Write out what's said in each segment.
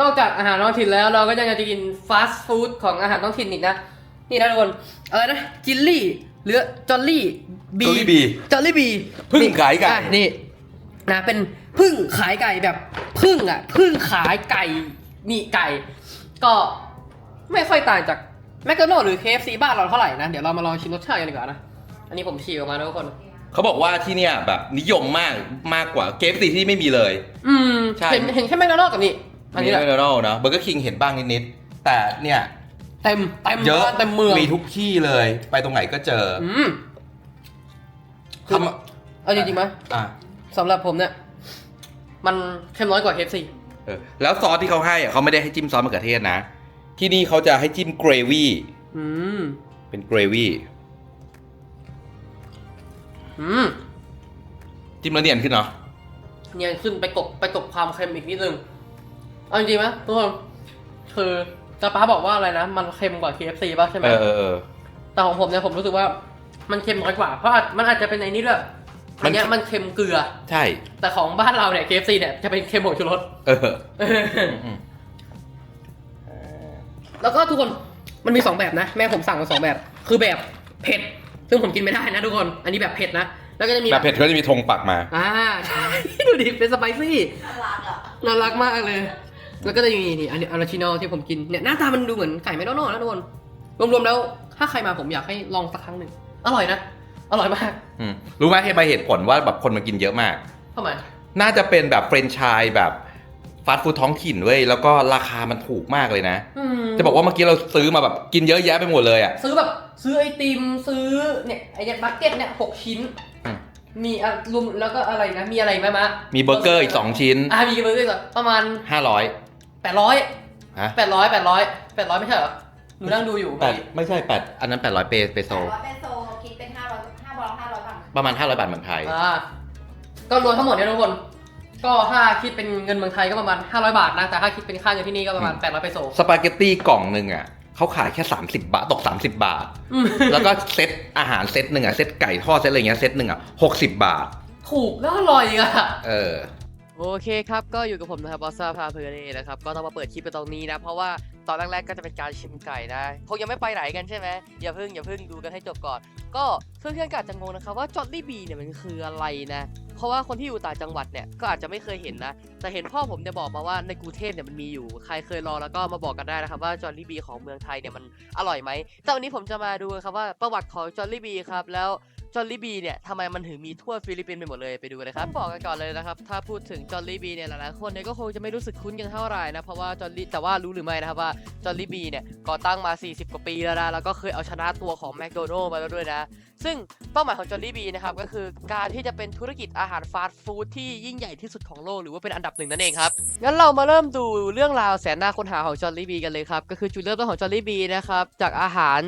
นอกจากอาหารท้องถิ่นแล้วเราก็ยังจะกินฟาสต์ฟู้ดของอาหารท้องถิ่นอีกนะ นี่นะทุกคน อะไรนะ จิลลี่ หรือจอลลี่บี Jolly Bee จอลลี่บีพึ่งขายไก่ นี่นะเป็นพึ่งขายไก่แบบพึ่งอะพึ่งขายไก่นี่ไก่ ก็ไม่ค่อยต่างจากแมคโดนัลด์หรือ KFC บ้านเราเท่าไหร่นะ เดี๋ยวเรามาลองชิมรสชาติกันดีกว่านะ อันนี้ผมฉีกออกมานะทุกคน เขาบอกว่าที่เนี่ยแบบนิยมมากมากกว่าเคฟซีที่ไม่มีเลย อืมใช่ เห็นเห็นแค่แมคโดนัลด์กับนี่ อันมีนี้แหละแมคโดนัลล์นะเบอร์เกอร์คิงเห็นบ้างนิดๆแต่เนี่ยเต็มเต็มเยอะบ้านเต็มเมืองมีทุกที่เลย ไปตรงไหนก็เจออืมทำเอาจริงๆไหมอะสำหรับผมเนี่ย มันเค็มน้อยกว่า KFC เออแล้วซอสที่เขาให้อะเขาไม่ได้ให้จิ้มซอสมะเขือเทศนะ ที่นี่เขาจะให้จิ้มเกรวี่อืมเป็นเกรวี่อืมจิ้มแล้วเนียนขึ้นเนาะ เนี่ยขึ้นไปกบไปกบความเค็มอีกนิดนึง เอาจริงๆไหมทุกคนคือจะป้าบอกว่าอะไรนะ มันเค็มกว่า KFC ป่ะใช่ไหมเออเออเออ แต่ของผมเนี่ยผมรู้สึกว่า มันเค็มน้อยกว่า เพราะอาจมันอาจจะเป็นไอ้นี่ด้วยอันเนี้ยมันเค็มเกลือ ใช่ แต่ของบ้านเราเนี่ย KFC เนี่ยจะเป็นเค็มผงชูรส เอออืมแล้วก็ทุกคนมันมีสองแบบนะ แม่ผมสั่งมาสองแบบ คือแบบเผ็ด ซึ่งผมกินไม่ได้นะทุกคน อันนี้แบบเผ็ดนะ แล้วก็จะมีแบบเผ็ดเขาจะมีธงปักมา อ่าใช่ ดูดิเป็นสไปซี่ น่ารักอะ น่ารักมากเลย แล้วก็จะมีนี่อันนี้ออริจินอลที่ผมกินเนี่ยหน้าตามันดูเหมือนไก่แมคโดนัลด์นะทุกคนรวมๆแล้ว ถ้าใครมาผมอยากให้ลองสักครั้งหนึ่งอร่อยนะอร่อยมากอืมรู้ไหมเหตุไปเหตุผลว่าแบบคนมากินเยอะมาก ทำไมน่าจะเป็นแบบเฟรนไชส์แบบฟาสต์ฟู้ดท้องถิ่นเว้ยแล้วก็ราคามันถูกมากเลยนะ อืมจะบอกว่าเมื่อกี้เราซื้อมาแบบกินเยอะแยะไปหมดเลยอะ ซื้อแบบซื้อไอติมซื้อเนี่ยไอเนี่ยบักเก็ตเนี่ยหกชิ้นอืม มีอะรวมแล้วก็อะไรนะมีอะไรไหมมะมีเบอร์เกอร์อีก 2 ชิ้น อ่ามีเบอร์เกอร์อีกประมาณ 500 แปดร้อยฮะ แปดร้อยแปดร้อยแปดร้อยไม่ใช่เหรอหนูนั่งดูอยู่แปดไม่ใช่8อันนั้น 800เปเปโซร้อยเปโซคิดเป็นห้าร้อยห้าบอลห้าร้อยบาทประมาณ 500 บาทเหมือนไทย อ่าก็รวมทั้งหมดเนี่ยทุกคน ก็ถ้าคิดเป็นเงินเมืองไทยก็ประมาณ 500 บาทนะ แต่ถ้าคิดเป็นค่าเงินที่นี่ก็ประมาณ อืม 800เปโซสปาเกตตี้กล่องหนึ่งอะเขาขายแค่ 30 บาท ตก 30 บาท อืมแล้วก็เซตอาหารเซตหนึ่งอะ เซตไก่ทอดเซตอะไรเงี้ย เซตหนึ่งอะ 60 บาท ถูกแล้วอร่อยอะ เออ โอเคครับก็อยู่กับผมนะครับบอสซาพาเพลินนี่นะครับก็ต้องมาเปิดคลิปไปตรงนี้นะ เพราะว่าตอนแรกๆก็จะเป็นการชิมไก่นะคงยังไม่ไปไหนกันใช่ไหมอย่าเพิ่งอย่าเพิ่งดูกันให้จบก่อน ก็เพื่อนๆก็อาจจะงงนะครับว่าจอ l ลี่บีเนี่ยมันคืออะไรนะเพราะว่าคนที่อยู่ต่างจังหวัดเนี่ยก็อาจจะไม่เคยเห็นนะแต่เห็นพ่อผมเนี่ยบอกมาว่าในกรุงเทพเนี่ยมันมีอยู่ใครเคยลองแล้วก็มาบอกกันได้นะครับว่าจอ l ลี่บีของเมืองไทยเนี่ยมันอร่อยไหมแต่วันนี้ผมจะมาดูครับว่าประวัติของจอ l ลี่บีครับแล้ว จอ l ลี่บีเนี่ยทำไมมันถึงมีทั่วฟิลิปปินส์ไปหมดเลยไปดูกันเลยครับบอกกันก่อนเลยนะครับถ้าพูดถึงจอ l ลี่บีเนี่ยหลายๆคนเนี่ยก็คงจะไม่รู้สึกคุ้นกันเท่าไหร่นะเพราะว่าจอ l ลี่แต่ว่ารู้หรือไม่นะครับว่าจอ l ลี่บีเนี่ยก่อตั้งมา 40 กว่าปีแล้วนะแล้วก็เคยเอาชนะตัวของแมคโดนัลล์มาแล้วด้วยนะ ซึ่งเป้าหมายของจอ l ลี่บีนะครับก็คือการที่จะเป็นธุรกิจอาหารฟาสต์ฟู้ดที่ยิ่งใหญ่ที่สุดของโลกหรือว่าเป็นอันดับหนึ่งนั่นเองครับงั้นเรามาเริ่มดูเรื่องราวแสนน่าค้นหาของจอ l ลี่บีกันเลยครับก็คือจุดเริ่มต้นของจอ l ลี่บีนะครับจากอาหาร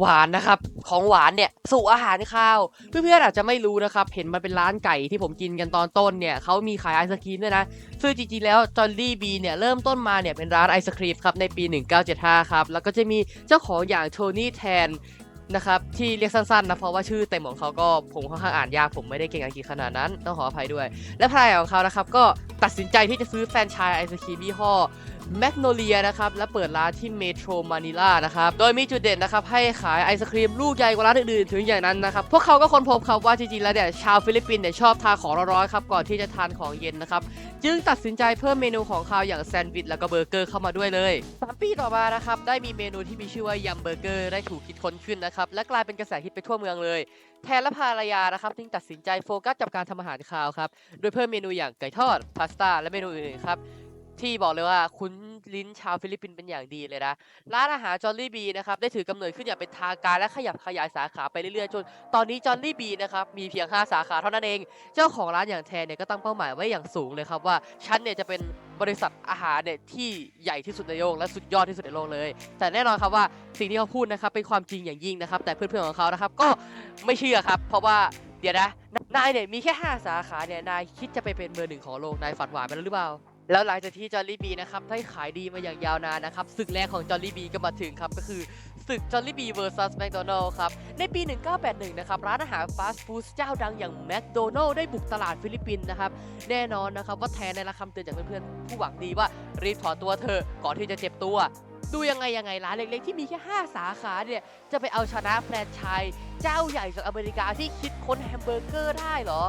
หวานนะครับ ของหวานเนี่ยสู่อาหารข้าว เพื่อนๆอาจจะไม่รู้นะครับ เห็นมันเป็นร้านไก่ที่ผมกินกันตอนต้นเนี่ยเขามีขายไอศครีมด้วยนะ ซึ่งจริงๆแล้วจอ l ลี่บีเนี่ยเริ่มต้นมาเนี่ยเป็นร้านไอศครีมครับในปี 1975 ครับ แล้วก็จะมีเจ้าของอย่างโทนี่แทนนะครับที่เรียกสั้นๆนะเพราะว่าชื่อเต็มของเขาก็ผมค่อนข้างอ่านยากผมไม่ได้เก่งอังกฤษขนาดนั้นต้องขออภัยด้วย และภรรยาของเขานะครับก็ตัดสินใจที่จะซื้อแฟรนไชส์ไอศครีมยี่ห้อ แมกโนเลียนะครับและเปิดร้านที่เมโทรมานิลานะครับโดยมีจุดเด่นนะครับให้ขายไอศครีมลูกใหญ่กว่าร้านอื่นๆถึงอย่างนั้นนะครับพวกเขาก็ค้นพบครับว่าจริงๆแล้วเนี่ยชาวฟิลิปปินส์เนี่ยชอบทานของร้อนๆครับก่อนที่จะทานของเย็นนะครับจึงตัดสินใจเพิ่มเมนูของคาวอย่างแซนด์วิชแล้วก็เบอร์เกอร์เข้ามาด้วยเลยสามปีต่อมานะครับได้มีเมนูที่มีชื่อว่ายำเบอร์เกอร์ได้ถูกคิดค้นขึ้นนะครับและกลายเป็นกระแสฮิตไปทั่วเมืองเลยแทนและภรรยานะครับจึงตัดสินใจโฟกัสกับการทำอาหารคาวครับโดยเพิ่มเมนูอย่างไก่ทอดพาสต้าและเมนูอื่นๆครับ ที่บอกเลยว่าคุ้นลิ้นชาวฟิลิปปินส์เป็นอย่างดีเลยนะ ร้านอาหารจอ l ลี่บีนะครับได้ถือกำเนิดขึ้นอย่างเป็นทางการและขยับขยายสาขาไปเรื่อยๆ จน ตอนนี้จอ l ลี่บีนะครับมีเพียง 5 สาขาเท่านั้นเอง เจ้าของร้านอย่างแทนเนี่ยก็ตั้งเป้าหมายไว้อย่างสูงเลยครับว่าฉันเนี่ยจะเป็นบริษัทอาหารเนี่ยที่ใหญ่ที่สุดในโลกและสุดยอดที่สุดในโลกเลย แต่แน่นอนครับว่าสิ่งที่เขาพูดนะครับเป็นความจริงอย่างยิ่งนะครับ แต่เพื่อนๆของเขานะครับก็ไม่เชื่อครับ เพราะว่าเดี๋ยวนะนายเนี่ยมีแค่ 5 สาขาเนี่ยนายคิดจะไปเป็นเบอร์หนึ่งของโลกนายฝันหวานไปแล้วหรือเปล่า แล้วหลังจากที่จอร์ลี่บีนะครับได้ขายดีมาอย่างยาวนานนะครับศึกแรกของจอร์ลี่บีก็มาถึงครับก็คือศึกจอร์ลี่บี vs McDonald คโดนัลล์ครับในปี 1981 นะครับร้านอาหารฟาสต์ฟู้ดเจ้าดังอย่าง McDonald ได้บุกตลาดฟิลิปปินส์นะครับแน่นอนนะครับว่าแทนในละคำเตือนจากเพื่อนๆผู้หวังดีว่ารีบถอนตัวเธอะก่อนที่จะเจ็บตัว ดูยังไงยังไงร้านเล็กๆที่มีแค่ 5 สาขาเนี่ยจะไปเอาชนะแฟรนไชส์เจ้าใหญ่จากอเมริกาที่คิดค้นแฮมเบอร์เกอร์ได้เหรอ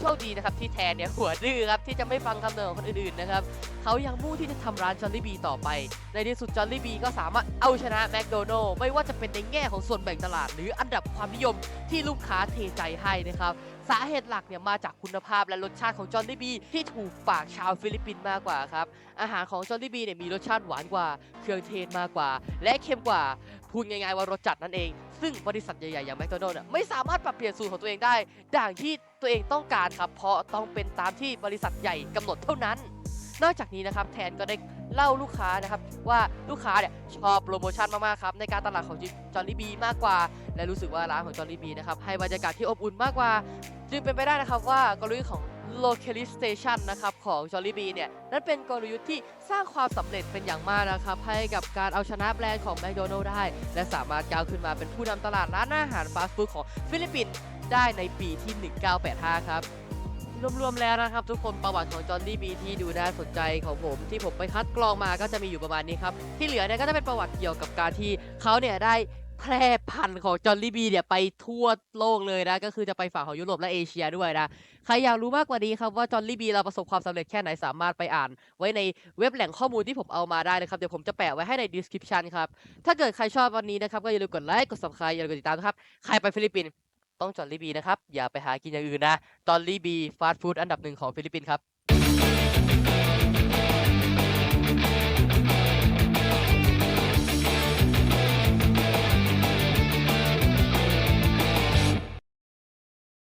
โชคดีนะครับที่แทนเนี่ยหัวดื้อครับที่จะไม่ฟังคำเตือนของคนอื่นๆนะครับเขายังมุ่งที่จะทำร้านจอร์ลี่บีต่อไป ในที่สุดจอร์ลี่บีก็สามารถเอาชนะแมคโดนัลล์ไม่ว่าจะเป็นในแง่ของส่วนแบ่งตลาด หรืออันดับความนิยมที่ลูกค้าเทใจให้นะครับ สาเหตุหลักเนี่ยมาจากคุณภาพและรสชาติของจอร์ลี่บีที่ถูกปากชาวฟิลิปปินส์มากกว่าครับ อาหารของจอร์ลี่บีเนี่ยมีรสชาติหวานกว่า เครื่องเทศมากกว่า และเค็มกว่า พูดง่ายๆว่ารสจัดนั่นเอง ซึ่งบริษัทใหญ่ๆอย่างแมคโดนัลล์ไม่สามารถปรับเปลี่ยนสูตรของตัวเองได้ดังที่ตัวเองต้องการครับ เพราะต้องเป็นตามที่บริษัทใหญ่กำหนดเท่านั้น นอกจากนี้นะครับแทนก็ได้ เล่าลูกค้านะครับว่าลูกค้าเนี่ยชอบโปรโมชั่นมากๆครับในการตลาดของจอร์ลี่บีมากกว่า และรู้สึกว่าร้านของจอร์ลี่บีนะครับให้บรรยากาศที่อบอุ่นมากกว่า จึงเป็นไปได้นะครับว่ากลยุทธ์ของ localization นะครับของ Jollibee เนี่ยนั่นเป็นกลยุทธ์ที่สร้างความสำเร็จเป็นอย่างมากนะครับให้กับการเอาชนะแบรนด์ของ McDonald's ได้ และสามารถก้าวขึ้นมาเป็นผู้นำตลาดร้านอาหารฟาสต์ฟู้ดของฟิลิปปินส์ได้ในปีที่ 1985 ครับ รวมๆแล้วนะครับ ทุกคนประวัติของจอร์ลี่บีที่ดูน่าสนใจของผม ที่ผมไปคัดกรองมาก็จะมีอยู่ประมาณนี้ครับ ที่เหลือเนี่ยก็จะเป็นประวัติเกี่ยวกับการที่เขาเนี่ยได้แพร่พันธุ์ของจอร์ลี่บีเนี่ยไปทั่วโลกเลยนะ ก็คือจะไปฝั่งของยุโรปและเอเชียด้วยนะ ใครอยากรู้มากกว่านี้ครับว่าจอร์ลี่บีเราประสบความสำเร็จแค่ไหนสามารถไปอ่าน ไว้ในเว็บแหล่งข้อมูลที่ผมเอามาได้นะครับ เดี๋ยวผมจะแปะไว้ให้ใน description ครับ ถ้าเกิดใครชอบวันนี้นะครับ ก็อย่าลืมกดไลค์กด subscribe อย่าลืมกดติดตามนะครับ ใครไปฟิลิปปินส์ ต้องจอร์ลี่บีนะครับ อย่าไปหากินอย่างอื่นนะจอนลีบีฟาสต์ฟู้ดอันดับหนึ่งของฟิลิปปินส์ครับ